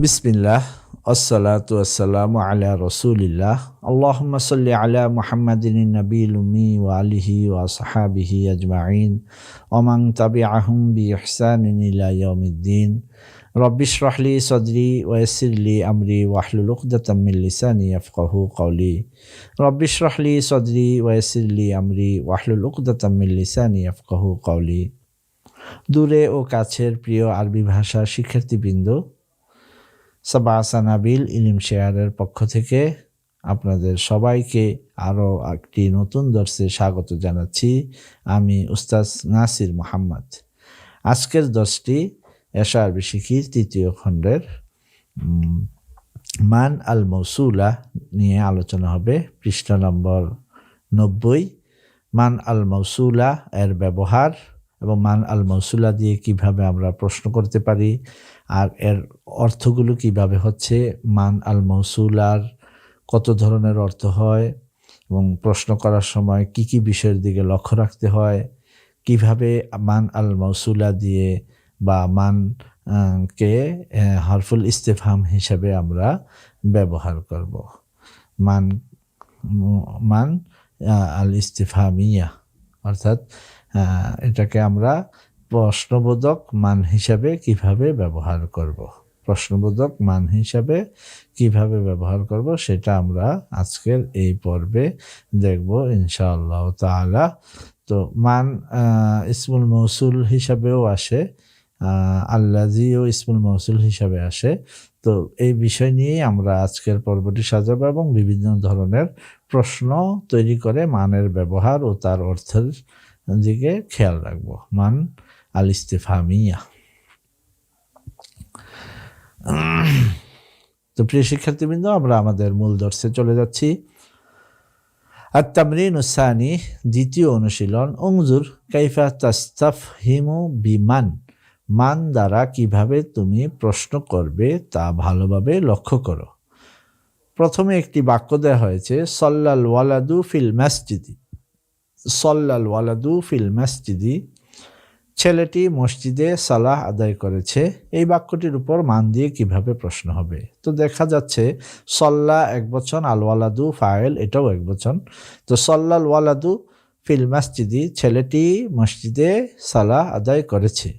বিসমিল্লাহ আসসালাতু আসসালামু আলা রসুলিল্লাহ আল্লাহুম্মা সাল্লি আলা মুহাম্মাদিন নবীল উম্মি ওয়া আলিহি ওয়া সাহাবিহি আজমাইন ওমান তাবিআহুম বি ইহসানিন ইলা ইয়াউমিদ্দিন রব্বি ইশরাহ লি সাদরি ওয়া ইয়াসসির লি আমরি ওয়াহলুল উকদাতাম মিন লিসানি ইয়াফকাহু কওলি রব্বি ইশরাহ লি সাদরি ওয়া ইয়াসসির লি আমরি ওয়াহলুল উকদাতাম মিন লিসানি ইয়াফকাহু কওলি দূরে ও কাছের প্রিয় আরবি ভাষা শিক্ষার্থীবৃন্দ সাবাসানাবিল ইলিম শেয়ারের পক্ষ থেকে আপনাদের সবাইকে আরও একটি নতুন দর্শে স্বাগত জানাচ্ছি। আমি উস্তাজ নাসির মোহাম্মদ। আজকের দর্শটি এশা আরবি শিখির তৃতীয় খণ্ডের মান আল মৌসুলা নিয়ে আলোচনা হবে, পৃষ্ঠা নম্বর নব্বই। মান আল মৌসুলা এর ব্যবহার এবং মান আল মৌসুলা দিয়ে কীভাবে আমরা প্রশ্ন করতে পারি আর এর অর্থগুলো কীভাবে হচ্ছে? মান আল মৌসুলার কত ধরনের অর্থ হয়? এবং প্রশ্ন করার সময় কি কি বিষয়ের দিকে লক্ষ্য রাখতে হয়? কীভাবে মান আল মৌসুলা দিয়ে বা মান কে হরফুল ইস্তেফাম হিসাবে আমরা ব্যবহার করব। মান মান আল ইস্তেফামিয়া অর্থাৎ এটাকে আমরা প্রশ্নবোধক মান হিসাবে কীভাবে ব্যবহার করব? প্রশ্নবোধক মান হিসাবে কীভাবে ব্যবহার করব সেটা আমরা আজকের এই পর্বে দেখব ইনশাআল্লাহ তাআলা। তো মান ইসমুল মৌসুল হিসাবেও আসে আল্লাজিও ইসমুল মৌসুল হিসাবে আসে। তো এই বিষয় নিয়েই আমরা আজকের পর্বটি সাজাবো এবং বিভিন্ন ধরনের প্রশ্ন তৈরি করে মানের ব্যবহার ও তার অর্থের দিকে খেয়াল রাখব। মান আল ইস্তেফামিয়া তো প্রিয় শিক্ষার্থীবৃন্দ, আমরা আমাদের মূল দর্শে চলে যাচ্ছি। আর তামরিন উসানি দ্বিতীয় অনুশীলন অংজুর কাইফা তাস্তাফ হিমু বিমান, মান দ্বারা কীভাবে তুমি প্রশ্ন করবে তা ভালোভাবে লক্ষ্য করো। প্রথমে একটি বাক্য দেওয়া হয়েছে, সল্লাল ওয়ালাদু ফিল মাসজিদি। সল্লাল ওয়ালাদু ফিল মাসজিদি। ছেলেটি মসজিদে সালাহ আদায় করেছে। এই বাক্যটির উপর মান দিয়ে কীভাবে প্রশ্ন হবে? তো দেখা যাচ্ছে, সল্লা এক বচন আল ওয়ালাদু ফায়েল এটাও এক বচন। তো সল্লাল ওয়ালাদু ফিল মাসজিদি, ছেলেটি মসজিদে সালাহ আদায় করেছে।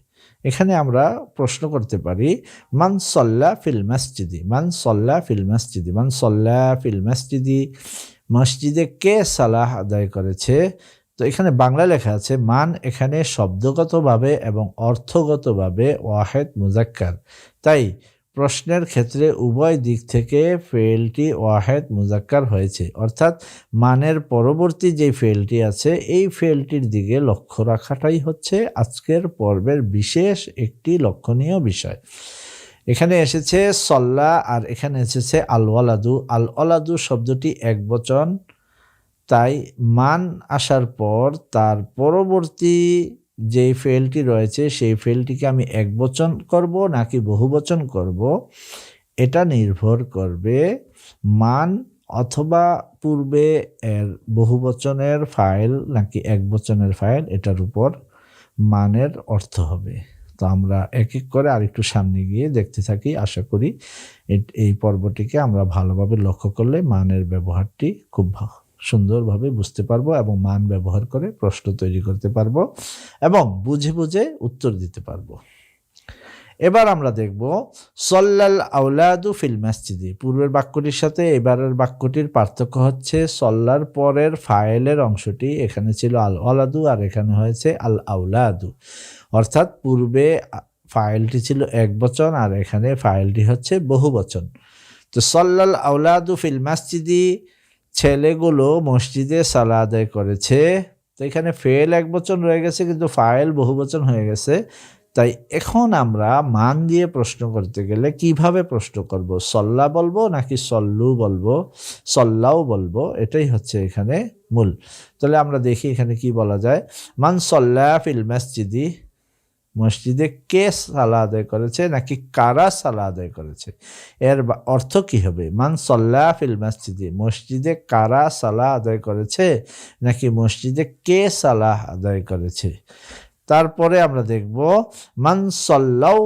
এখানে আমরা প্রশ্ন করতে পারি, মান সল্লা ফিল মসজিদি, মান সল্লা ফিল মসজিদি, মান সল্লা ফিল মসজিদি, মসজিদে কে সালাহ আদায় করেছে? তো এখানে বাংলা লেখা আছে, মান এখানে শব্দগতভাবে এবং অর্থগতভাবে ওয়াহেদ মুজাক্কার। তাই প্রশ্নের ক্ষেত্রে উভয় দিক থেকে ফেলটি ওয়াহেদ মুজাক্কার হয়েছে। অর্থাৎ মানের পরবর্তী যে ফেলটি আছে, এই ফেলটির দিকে লক্ষ্য রাখাটাই হচ্ছে আজকের পর্বের বিশেষ একটি লক্ষণীয় বিষয়। এখানে এসেছে, সল্লা আর এখানে এসেছে আল ওয়ালাদু আল ওয়ালাদু শব্দটি এক বচন তাই মান আসার পর তার পরবর্তী যে ফেলটি রয়েছে, সেই ফেলটিকে আমি এক বচন করব নাকি বহু বচন করব? এটা নির্ভর করবে মান অথবা পূর্বে এর বহু বচনের ফাইল নাকি এক বচনের ফাইল এটার উপর মানের অর্থ হবে। তো আমরা এক এক করে আরেকটু সামনে গিয়ে দেখতে থাকি, আশা করি এই পর্বটিকে আমরা ভালোভাবে লক্ষ্য করলে মানের ব্যবহারটি খুব ভা- সুন্দরভাবে বুঝতে পারব এবং মান ব্যবহার করে প্রশ্ন তৈরি করতে পারব এবং বুঝে বুঝে উত্তর দিতে পারব। এবার আমরা দেখব, সল্লাল আউলাদু ফিল মসজিদি। পূর্বের বাক্যটির সাথে এবারের বাক্যটির পার্থক্য হচ্ছে সল্লার পরের ফাইলের অংশটি এখানে ছিল আল আলাদু আর এখানে হয়েছে আল আউলাদু অর্থাৎ পূর্বে ফাইলটি ছিল এক বচন আর এখানে ফাইলটি হচ্ছে বহু বচন তো সল্লাল আউলাদু ফিল মসজিদি ছেলেগুলো মসজিদে সালা আদায় করেছে। তো এখানে ফেল এক বচন রয়ে গেছে, কিন্তু ফাইল বহু বচন হয়ে গেছে। তাই এখন আমরা মান দিয়ে প্রশ্ন করতে গেলে কীভাবে প্রশ্ন করব? সল্লা বলব নাকি সল্লু বলব? সল্লাও বলব, এটাই হচ্ছে এখানে মূল। তাহলে আমরা দেখি এখানে কি বলা যায়। মান সল্লা ফিল মসজিদি মসজিদে কে সালা আদায় করেছে নাকি কারা সালা আদায় করেছে? এর অর্থ কি হবে? মান সল্লা ফিল মসজিদে মসজিদে কারা সালা আদায় করেছে নাকি মসজিদে কে সালাহ আদায় করেছে? তারপরে আমরা দেখব, মান সল্লাউ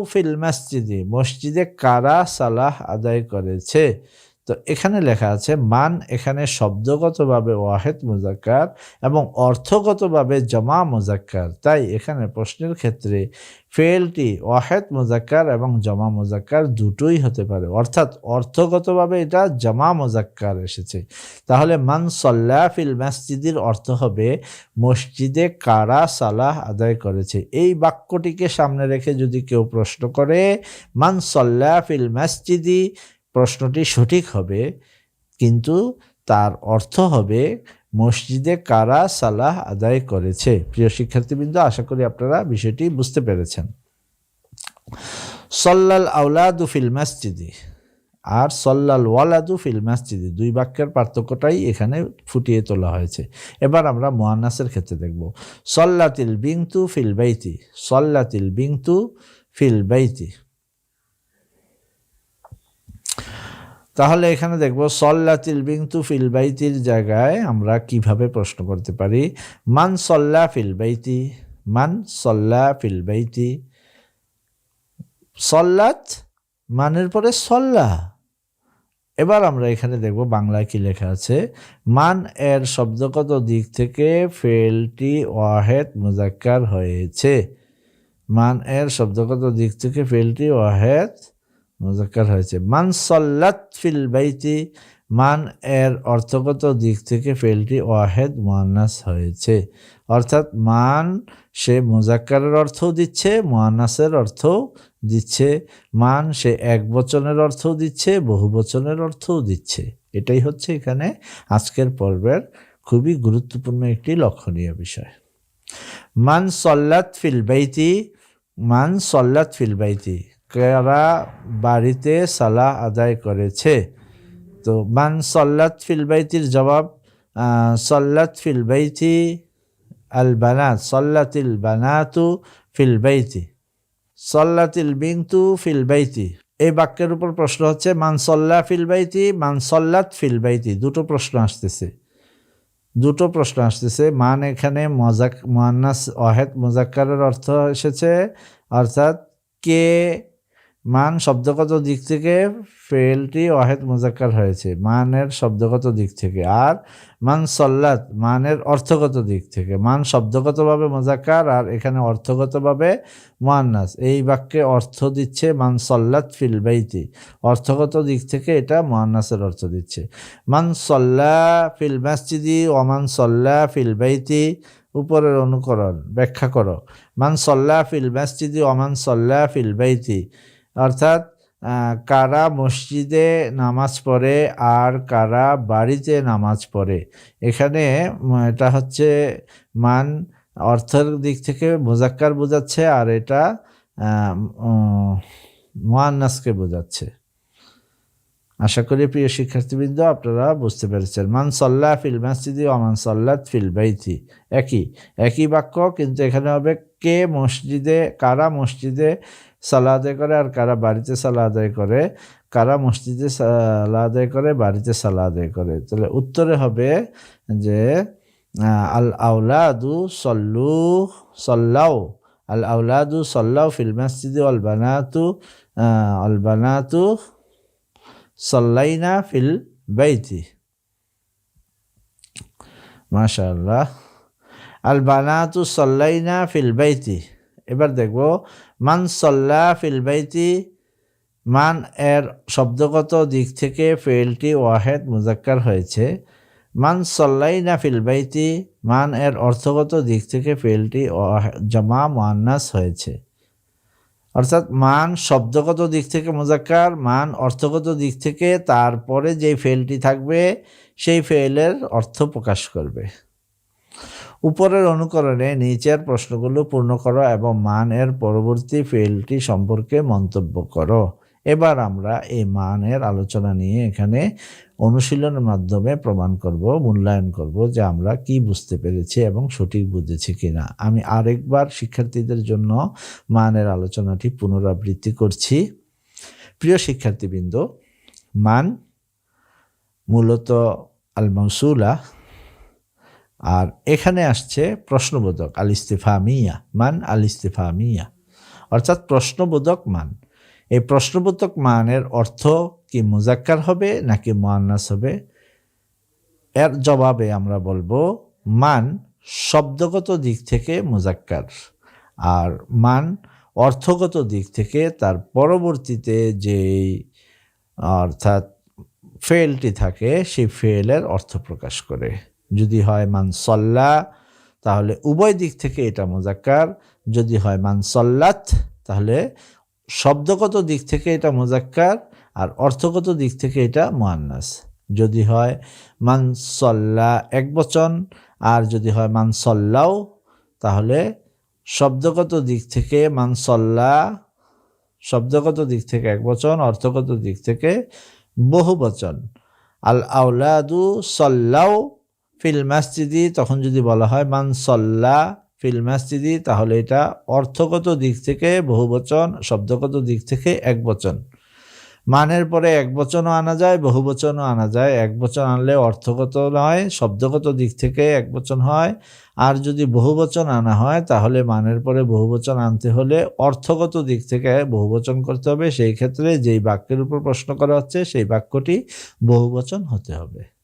মসজিদে মসজিদে কারা সালাহ আদায় করেছে? তো এখানে লেখা আছে, মান এখানে শব্দগতভাবে ওয়াহেদ মুজাক্কার এবং অর্থগতভাবে জমা মুজাক্কার। তাই এখানে প্রশ্নের ক্ষেত্রে ফেলটি ওয়াহেদ মুজাক্কার এবং জমা মুজাক্কার দুটোই হতে পারে। অর্থাৎ অর্থগতভাবে এটা জমা মুজাক্কার এসেছে। তাহলে মান সল্লাহ ফিল মসজিদের অর্থ হবে, মসজিদে কারা সালাহ আদায় করেছে। এই বাক্যটিকে সামনে রেখে যদি কেউ প্রশ্ন করে, মান সল্লাহ ফিল মসজিদি প্রশ্নটি সঠিক হবে, কিন্তু তার অর্থ হবে মসজিদে কারা সালাহ আদায় করেছে। প্রিয় শিক্ষার্থীবৃন্দ, আশা করি আপনারা বিষয়টি বুঝতে পেরেছেন। সল্লাল আউলাদু ফিল মসজিদি আর সল্লাল ওয়ালাদু ফিল মসজিদি, দুই বাক্যের পার্থক্যটাই এখানে ফুটিয়ে তোলা হয়েছে। এবার আমরা মোয়ান্নাসের ক্ষেত্রে দেখব। সল্লাতিল বিংতু ফিল বাইতি, সল্লাতিল বিংতু ফিল বাইতি। তাহলে এখানে দেখব, সল্লাতিল বিংতু ফিল বাইতির জায়গায় আমরা কীভাবে প্রশ্ন করতে পারি? মান সল্লা ফিলবাইতি মান সল্লা ফিলবাইতি সল্লাত মানের পরে সল্লা। এবার আমরা এখানে দেখব বাংলায় কি লেখা আছে। মান এর শব্দগত দিক থেকে ফেলটি ওয়াহেদ মুজাক্কার হয়েছে। মান এর শব্দগত দিক থেকে ফেলটি ওয়াহেদ মুজাক্কার হয়েছে। মান সল্লাত ফিল বাইতি, মান এর অর্থগত দিক থেকে ফেলটি ওয়াহেদ মোয়ান্নাস হয়েছে। অর্থাৎ মান সে মুজাক্কারের অর্থও দিচ্ছে, মোয়ান্নাসের অর্থও দিচ্ছে। মান সে এক বচনের অর্থও দিচ্ছে, বহু বচনের অর্থও দিচ্ছে। এটাই হচ্ছে এখানে আজকের পর্বের খুবই গুরুত্বপূর্ণ একটি লক্ষণীয় বিষয়। মান সল্লাত ফিল বাইতি, মান সল্লাত ফিল বাইতি। কারা বাড়িতে সালাহ আদায় করেছে। তো মান সল্লাত ফিলবাইতির জবাব সল্লাত ফিলবাইতি আল বানাত, সল্লাতিল বানাতু ফিল বাইতি, সল্লাতিল বিংতু ফিল বাইতি। এই বাক্যের উপর প্রশ্ন হচ্ছে, মান সল্লা ফিল বাইতি, মান সল্লাত ফিল বাইতি। দুটো প্রশ্ন আসতেছে। দুটো প্রশ্ন আসতেছে, মান এখানে মজাক, মোয়ান্নাস অহেদ মোজাক্কারের অর্থ এসেছে, অর্থাৎ কে মান শব্দগত দিক থেকে ফেলটি ওয়াহেদ মুজাক্কার হয়েছে। মানের শব্দগত দিক থেকে। আর মান সল্লাত, মানের অর্থগত দিক থেকে। মান শব্দগতভাবে মোজাক্কার আর এখানে অর্থগতভাবে মোয়ান্নাস। এই বাক্যে অর্থ দিচ্ছে মান সল্লাত ফিল বাইতি। অর্থগত দিক থেকে এটা মোয়ান্নাসের অর্থ দিচ্ছে। মান সল্লা ফিল মসজিদি ওমান সল্লা ফিল বাইতি। উপরের অনুকরণ ব্যাখ্যা করো। মান সল্লা ফিল মসজিদি ওমান সল্লা ফিল বাইতি। অর্থাৎ কারা মসজিদে নামাজ পড়ে আর কারা বাড়িতে নামাজ পড়ে। এখানে এটা হচ্ছে মান অর্থের দিক থেকে মোজাক্কার বোঝাচ্ছে আর এটা মোয়ান্নাসকে বোঝাচ্ছে। আশা করি প্রিয় শিক্ষার্থীবৃন্দ, আপনারা বুঝতে পেরেছেন। মান সল্লাহ ফিল মসজিদি অমান সল্লাত ফিল বাইতি। একই একই বাক্য, কিন্তু এখানে হবে কে মসজিদে, কারা মসজিদে সালা আদায় করে আর কারা বাড়িতে সালা আদায় করে, কারা মসজিদে সালা আদায় করে, বাড়িতে সালা আদায় করে। তাহলে উত্তরে হবে যে আল আউলাদু সল্লু সল্লাও আল আউলাদু সল্লাও ফিল মসজিদে অল বানাতু সল্লাইনা ফিল বাইতি। মাশাআল্লাহ। আল বানাতু সল্লাইনা ফিল বাইতি। এবার দেখব মান সল্লা ফিল বাইতি, মান এর শব্দগত দিক থেকে ফেলটি ওয়াহেদ মুজাক্কার হয়েছে। মান সল্লাইনা ফিল বাইতি, মান এর অর্থগত দিক থেকে ফেলটি জমা মোয়ান্নাস হয়েছে। অর্থাৎ মান শব্দগত দিক থেকে মোজাক্কার, মান অর্থগত দিক থেকে তারপরে যে ফেলটি থাকবে, সেই ফেলের অর্থ প্রকাশ করবে। উপরের অনুকরণে নিচের প্রশ্নগুলো পূর্ণ করো এবং মানের পরবর্তী ফেলটি সম্পর্কে মন্তব্য করো। এবার আমরা এই মানের আলোচনা নিয়ে এখানে অনুশীলনের মাধ্যমে প্রমাণ করব, মূল্যায়ন করব যে আমরা কি বুঝতে পেরেছি এবং সঠিক বুঝেছি কিনা। আমি আরেকবার শিক্ষার্থীদের জন্য মানের আলোচনাটি পুনরাবৃত্তি করছি। প্রিয় শিক্ষার্থীবৃন্দ, মান মূলত আল মৌসুলা আর এখানে আসছে প্রশ্নবোধক আল ইস্তেফামিয়া মান আল ইস্তেফামিয়া অর্থাৎ প্রশ্নবোধক মান। এই প্রশ্নবোধক মানের অর্থ কি মুজাক্কার হবে নাকি মোয়ান্নাস হবে? এর জবাবে আমরা বলব মান শব্দগত দিক থেকে মুজাক্কার আর মান অর্থগত দিক থেকে তার পরবর্তীতে যেই অর্থাৎ ফেলটি থাকে সেই ফেলের অর্থ প্রকাশ করে। যদি হয় মান সল্লা, তাহলে উভয় দিক থেকে এটা মোজাক্কার। যদি হয় মান সল্লাত, তাহলে শব্দগত দিক থেকে এটা মোজাক্কার আর অর্থগত দিক থেকে এটা মোয়ান্নাস যদি হয় মান সল্লা এক বচন আর যদি হয় মান সল্লাও, তাহলে শব্দগত দিক থেকে মান সল্লা, শব্দগত দিক থেকে এক বচন, অর্থগত দিক থেকে বহু বচন। আল আউলাদু সল্লাও ফিল মাসজিদি, তখন যদি বলা হয় মান সল্লা ফিল মাসজিদি, তাহলে এটা অর্থগত দিক থেকে বহু বচন শব্দগত দিক থেকে এক বচন মানের পরে এক বচনও আনা যায় বহু বচনও আনা যায়। এক বচন আনলে অর্থগত নয়, শব্দগত দিক থেকে এক বচন হয়। আর যদি বহু বচন আনা হয়, তাহলে মানের পরে বহু বচন আনতে হলে অর্থগত দিক থেকে বহু বচন করতে হবে। সেই ক্ষেত্রে যেই বাক্যের উপর প্রশ্ন করা হচ্ছে, সেই বাক্যটি বহু বচন হতে হবে।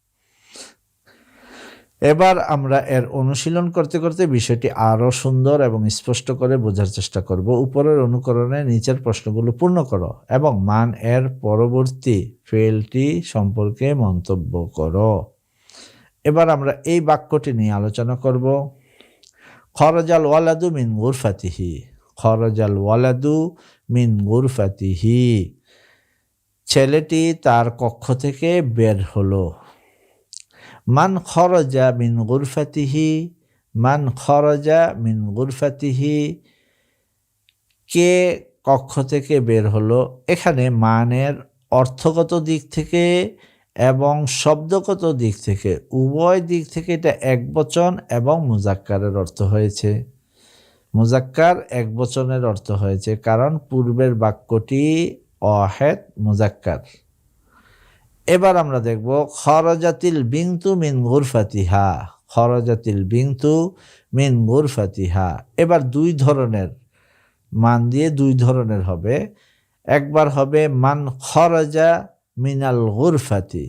এবার আমরা এর অনুশীলন করতে করতে বিষয়টি আরও সুন্দর এবং স্পষ্ট করে বোঝার চেষ্টা করব। উপরের অনুকরণে নিচের প্রশ্নগুলো পূর্ণ করো এবং মান এর পরবর্তী ফেলটি সম্পর্কে মন্তব্য করো। এবার আমরা এই বাক্যটি নিয়ে আলোচনা করব। খরজাল ওয়ালাদু মিন গুরফাতিহি। খরজাল ওয়ালাদু মিন গুরফাতিহি। ছেলেটি তার কক্ষ থেকে বের হলো। মান খরজা মিন গুরফাতিহি, মান খরজা মিন গুরফাতিহি, কে কক্ষ থেকে বের হলো? এখানে মানের অর্থগত দিক থেকে এবং শব্দগত দিক থেকে। উভয় দিক থেকে এটা এক বচন এবং মুজাক্কারের অর্থ হয়েছে। মুজাক্কার এক বচনের অর্থ হয়েছে কারণ পূর্বের বাক্যটি অহেদ মুজাক্কার। এবার আমরা দেখব, খরজাতিল বিংতু মিন গুরফাতিহা, খরজাতিল বিংতু মিন গুরফাতিহা। এবার দুই ধরনের মান দিয়ে দুই ধরনের হবে। একবার হবে, মান খরজা মিনাল গুরফাতি।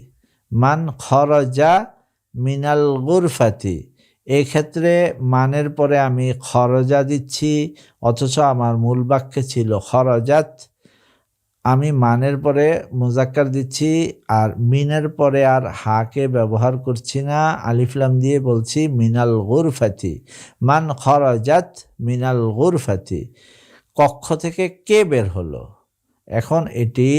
মান খরজা মিনাল গুরফাতি। এক্ষেত্রে মানের পরে আমি খরজা দিচ্ছি, অথচ আমার মূল বাক্যে ছিল খরজাত। আমি মানের পরে মোজাক্কার দিচ্ছি আর মিনের পরে আর হাকে ব্যবহার করছি না আলিফলাম দিয়ে বলছি, মিনাল গুরফাতি, মান খরজাত মিনাল গুরফাতি। কক্ষ থেকে কে বের হলো? এখন এটি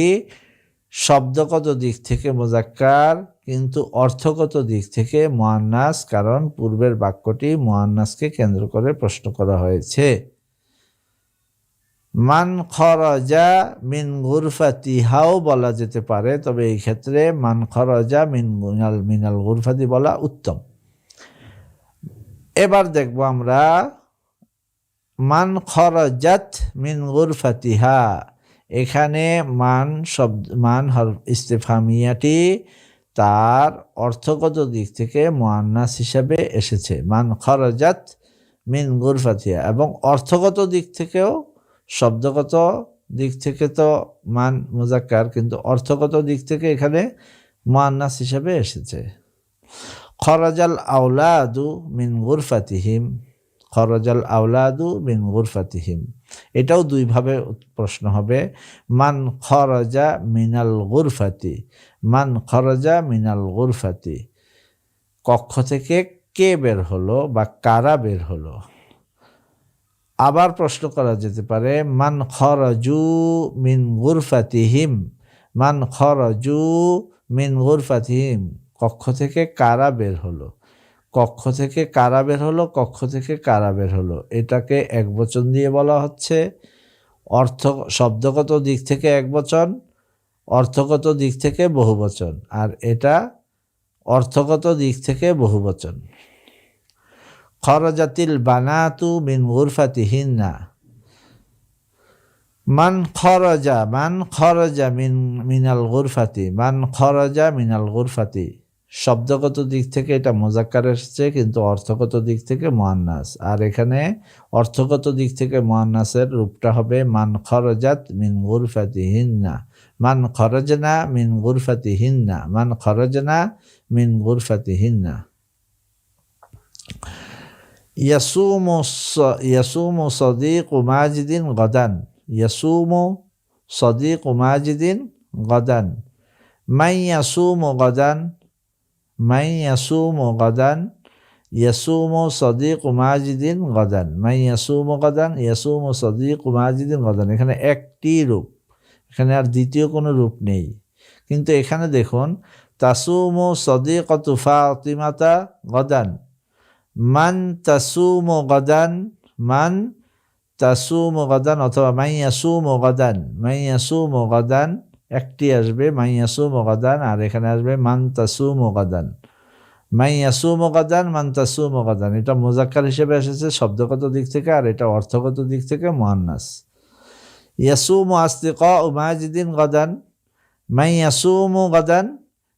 শব্দগত দিক থেকে মোজাক্কার, কিন্তু অর্থগত দিক থেকে মোয়ান্নাস, কারণ পূর্বের বাক্যটি মোয়ান্নাসকে কেন্দ্র করে প্রশ্ন করা হয়েছে। মান খরজা মিন গুরফাতিহাও বলা যেতে পারে, তবে এই ক্ষেত্রে মান খরজা মিন মিনাল মিনাল গুরফাতি বলা উত্তম। এবার দেখব আমরা, মান খরজাত মিন গুরফাতিহা, এখানে মান শব্দ, মান হর ইস্তেফামিয়াটি তার অর্থগত দিক থেকে মোয়ান্নাস হিসাবে এসেছে। মান খরজাত মিন গুরফাতিহা এবং অর্থগত দিক থেকেও শব্দগত দিক থেকে তো মান মুজাক্কার, কিন্তু অর্থগত দিক থেকে এখানে মোয়ান্নাস হিসাবে এসেছে। খরাজাল আউলাদু মিন গুরফাতিহিম, খরজাল আউলাদু মিন গুরফাতিহিম। এটাও দুইভাবে প্রশ্ন হবে। মান খরজা মিনাল গুরফাতি, মান খরজা মিনাল গুরফাতি। কক্ষ থেকে কে বের হলো বা কারা বের হলো? আবার প্রশ্ন করা যেতে পারে, মান খরজু মিন গুরফাতিহিম? মান খরজু মিন গুরফাতিহিম? কক্ষ থেকে কারা বের হলো? কক্ষ থেকে কারা বের হলো? কক্ষ থেকে কারা বের হলো? এটাকে এক বচন দিয়ে বলা হচ্ছে। অর্থ, শব্দগত দিক থেকে এক বচন, অর্থগত দিক থেকে বহু বচন আর এটা অর্থগত দিক থেকে বহু বচন খরজাতিল বানাতু মিন গুরফাতিহিন্না। মান খরজা মান খরজা মিন, মিনাল গুরফাতি, মান খরজা মিনাল গুরফাতি। শব্দগত দিক থেকে এটা মোজাক্কার এসেছে, কিন্তু অর্থগত দিক থেকে মোয়ান্নাস। আর এখানে অর্থগত দিক থেকে মোয়ান্নাসের রূপটা হবে মান খরজাত মিন গুরফাতি হিন্না মান খরজনা মিন গুরফাতি হিন্না মান খরজনা মিন গুরফাতি হিন্না ইয়াসুমু ইয়াসুমু সদিকু মাজিদিন গদান ইয়াসুমু সদিকু মাজিদিন গদান মাই গদান মাই গদান ইয়াসুমু সদিকু মাজিদিন গদান মাই ইয়াসুমু গদান ইয়াসুমু সদিকু মাজিদিন গদান এখানে একটি রূপ। এখানে আর দ্বিতীয় কোনো রূপ নেই। কিন্তু এখানে দেখুন, তাসুমু সদিকতু ফাতিমাতা গদান। মান তাসুমু গদান, মান তাসুমু গদান অথবা মাইয়াসুমু গদান মাইয়াসুমু গদান, একটি আসবে মাইয়াসুমু গদান আর এখানে আসবে মান তাসুমু গদান। মাইয়াসুমু গদান, মান তাসুমু গদান, এটা মোজাক্কার হিসেবে এসেছে শব্দগত দিক থেকে আর এটা অর্থগত দিক থেকে মুয়ান্নাস ইয়াসুমু আসতিকা মাজিদিন গদান, মাইয়াসুমু গদান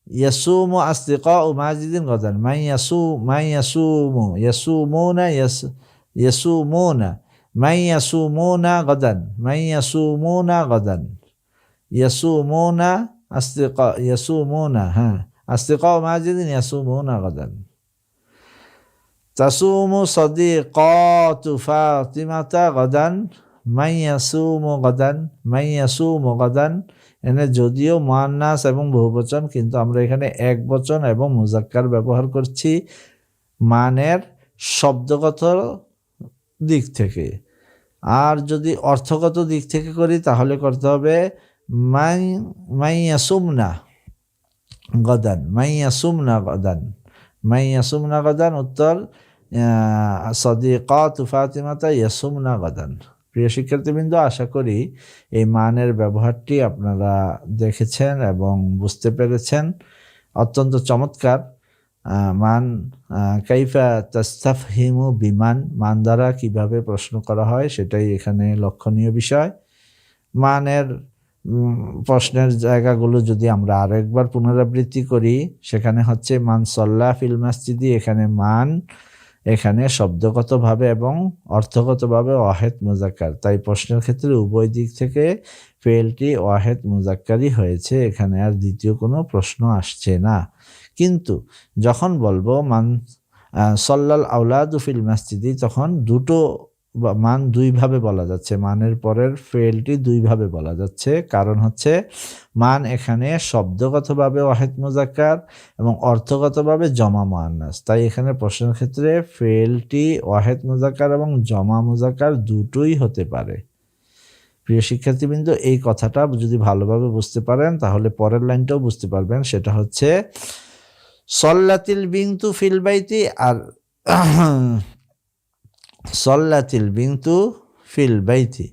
ইয়াসুমু আসতিকা মাজিদিন গদান মাই ইয়াসু মাই ইয়াসুমু ইয়াসুমুনা ইয়াস ইয়াসুমুনা মাই ইয়াসুমুনা গদান মাই ইয়াসুমুনা গদান ইয়াসুমুনা আসতিকা ইয়াসুমুনা হ্যাঁ আসতিকা মাজিদিন ইয়াসুমুনা গদান তাসুমু সদিকাতু ফাতিমাতা গদান মাই ইয়াসুমু গদান মাই ইয়াসুমু এখানে যদিও মোয়ান্নাস এবং বহুবচন, কিন্তু আমরা এখানে এক বচন এবং মুজাক্কার ব্যবহার করছি মানের শব্দগত দিক থেকে। আর যদি অর্থগত দিক থেকে করি, তাহলে করতে হবে মাই, মাইয়াসুমনা গদান মাইয়াসুমনা গদান। মাইয়াসুমনা গদান উত্তর সদি সদিকাত ফাতিমাতা ইয়াসুমনা গদান। প্রিয় শিক্ষার্থীবৃন্দ, আশা করি এই মানের ব্যবহারটি আপনারা দেখেছেন এবং বুঝতে পেরেছেন। অত্যন্ত চমৎকার। মান কাইফা তাস্তাফ হিমু বিমান, মান দ্বারা কীভাবে প্রশ্ন করা হয় সেটাই এখানে লক্ষণীয় বিষয়। মানের প্রশ্নের জায়গাগুলো যদি আমরা আরও একবার পুনরাবৃত্তি করি, সেখানে হচ্ছে মান সল্লা ফিল মাসজিদি, এখানে মান এখানে শব্দগতভাবে এবং অর্থগতভাবে ওয়াহেদ মুজাক্কার। তাই প্রশ্নের ক্ষেত্রে উভয় দিক থেকে ফেলটি ওয়াহেদ মুজাক্কারই হয়েছে, এখানে আর দ্বিতীয় কোনো প্রশ্ন আসছে না। কিন্তু যখন বলব, মান সল্লাল আউলাদু ফিল মাসজিদি, তখন দুটো মান দুইভাবে বলা যাচ্ছে। মানের পরের ফেলটি দুইভাবে বলা যাচ্ছে। কারণ হচ্ছে মান এখানে শব্দগতভাবে ওয়াহেদ মুজাক্কার এবং অর্থগতভাবে জমা মুয়ান্নাস তাই এখানে প্রশ্নের ক্ষেত্রে ফেলটি ওয়াহেদ মুজাক্কার এবং জমা মুজাক্কার দুটোই হতে পারে। প্রিয় শিক্ষার্থীবৃন্দ, এই কথাটা যদি ভালোভাবে বুঝতে পারেন, তাহলে পরের লাইনটাও বুঝতে পারবেন। সেটা হচ্ছে, সল্লাতিল বিংতু ফিল বাইতি আর সল্লাতিল বিন্তু ফিল বাইতি।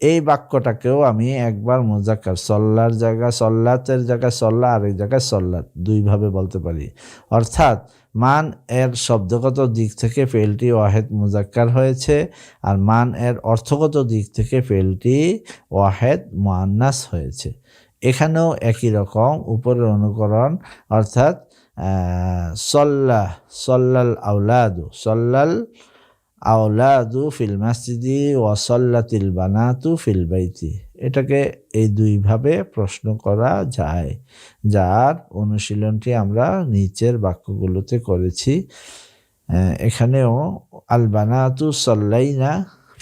এই বাক্যটাকেও আমি একবার মোজাক্কার, সল্লার জায়গায় সল্লাতের জায়গায় সল্লা আর এই জায়গায় সল্লাত দুইভাবে বলতে পারি। অর্থাৎ মান এর শব্দগত দিক থেকে ফেলটি ওয়াহেদ মুজাক্কার হয়েছে আর মান এর অর্থগত দিক থেকে ফেলটি ওয়াহেদ মুয়ান্নাস হয়েছে। এখানেও একই রকম উপরের অনুকরণ, অর্থাৎ সল্লাহ সল্লাল আউলাদু সল্লাল আওলাদু ফিল মাসজিদি ওয়াসল্লাতিল বানাতু ফিল বাইতি। এটাকে এই দুইভাবে প্রশ্ন করা যায়, যার অনুশীলনটি আমরা নিচের বাক্যগুলোতে করেছি। এখানেও আল বানাতু সল্লাইনা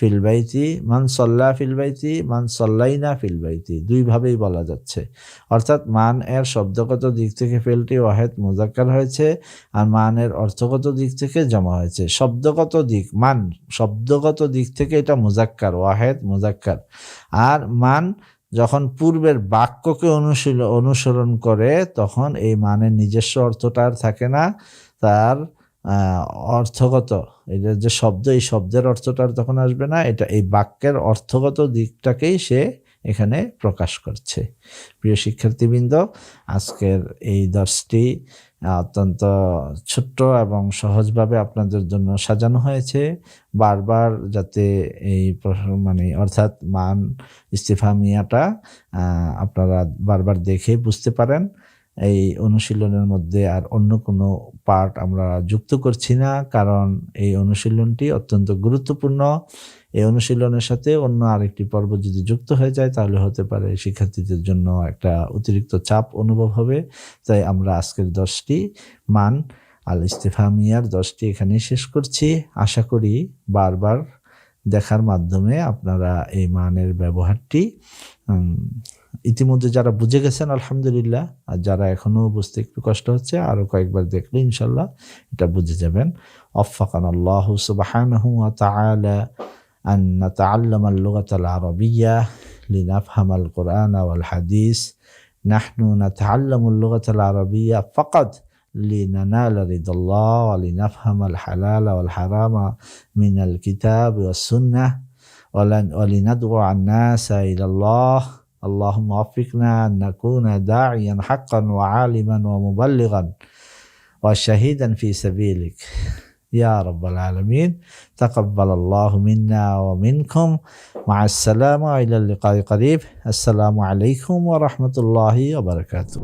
ফিল বাইতি, মান সল্লা ফিল বাইতি, মান সল্লাইনা ফিল বাইতি। দুইভাবেই বলা যাচ্ছে। অর্থাৎ মান এর শব্দগত দিক থেকে ফেলটি ওয়াহেদ মুজাক্কার হয়েছে আর মানের অর্থগত দিক থেকে জমা হয়েছে। শব্দগত দিক, মান শব্দগত দিক থেকে এটা মুজাক্কার, ওয়াহেদ মুজাক্কার। আর মান যখন পূর্বের বাক্যকে অনুশীল, অনুসরণ করে, তখন এই মানের নিজস্ব অর্থটা আর থাকে না। তার অর্থগত। এটা যে শব্দ এই শব্দের অর্থটা আর তখন আসবে না। এটা এই বাক্যের অর্থগত দিকটাকেই সে এখানে প্রকাশ করছে। প্রিয় শিক্ষার্থীবৃন্দ আজকের এই দর্শটি অত্যন্ত ছোট্ট এবং সহজভাবে আপনাদের জন্য সাজানো হয়েছে। বারবার যাতে এই মানে অর্থাৎ মান ইস্তিফামিয়াটা আহ, আপনারা বারবার দেখে বুঝতে পারেন। এই অনুশীলনের মধ্যে আর অন্য কোনো পার্ট আমরা যুক্ত করছি না, কারণ এই অনুশীলনটি অত্যন্ত গুরুত্বপূর্ণ। এই অনুশীলনের সাথে অন্য আরেকটি পর্ব যদি যুক্ত হয়ে যায়, তাহলে হতে পারে শিক্ষার্থীদের জন্য একটা অতিরিক্ত চাপ অনুভব হবে। তাই আমরা আজকের দশটি মান আল ইস্তেফামিয়ার দশটি এখানে শেষ করছি। আশা করি বারবার দেখার মাধ্যমে আপনারা এই মানের ব্যবহারটি ইতিমধ্যে যারা বুঝে গেছেন আলহামদুলিল্লাহ আর যারা এখনও বুঝতে একটু কষ্ট হচ্ছে আরও কয়েকবার দেখলে ইনশাল্লাহ এটা বুঝে যাবেন অফাকান আল্লাহ সুবাহানহু তাআলা أن نتعلم اللغة العربية لنفهم القرآن والحديث نحن نتعلم اللغة العربية فقط لننال رضا الله ولنفهم الحلال والحرام من الكتاب والسنة ولندعو الناس إلى الله اللهم وفقنا أن نكون داعيا حقا وعالما ومبلغا وشهيدا في سبيلك. يا رب العالمين تقبل الله منا ومنكم. مع السلامة إلى اللقاء قريب. السلام عليكم ورحمة الله وبركاته.